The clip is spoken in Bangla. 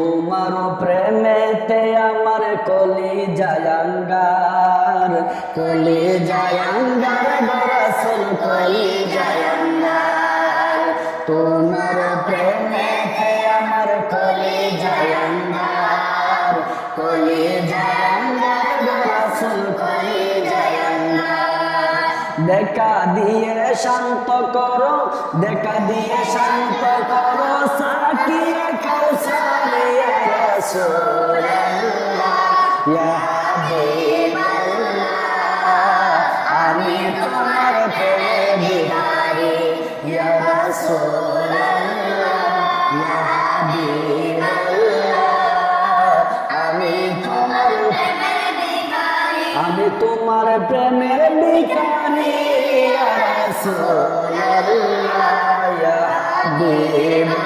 তোমার প্রেমেতে আমার কলি জায়াঙ্গার কলি জায়াঙ্গার বরসুল কলি জায়াঙ্গার তোমার প্রেমেতে আমার কলি জায়াঙ্গার কলি জায়াঙ্গার বরসুল কলি জায়াঙ্গার দেখা দিয়ে শান্ত করো, দেখা দিয়ে শান্ত করো রাসূলুল্লাহ ইয়া হাবিবাল্লাহ আমি তোমার প্রেমিকারি ইয়া রাসূলুল্লাহ ইয়া হাবিবাল্লাহ আমি তোমার আমি তোমার প্রেমের বিকানি ইয়া রাসূলুল্লাহ ইয়া হাবিবাল্লাহ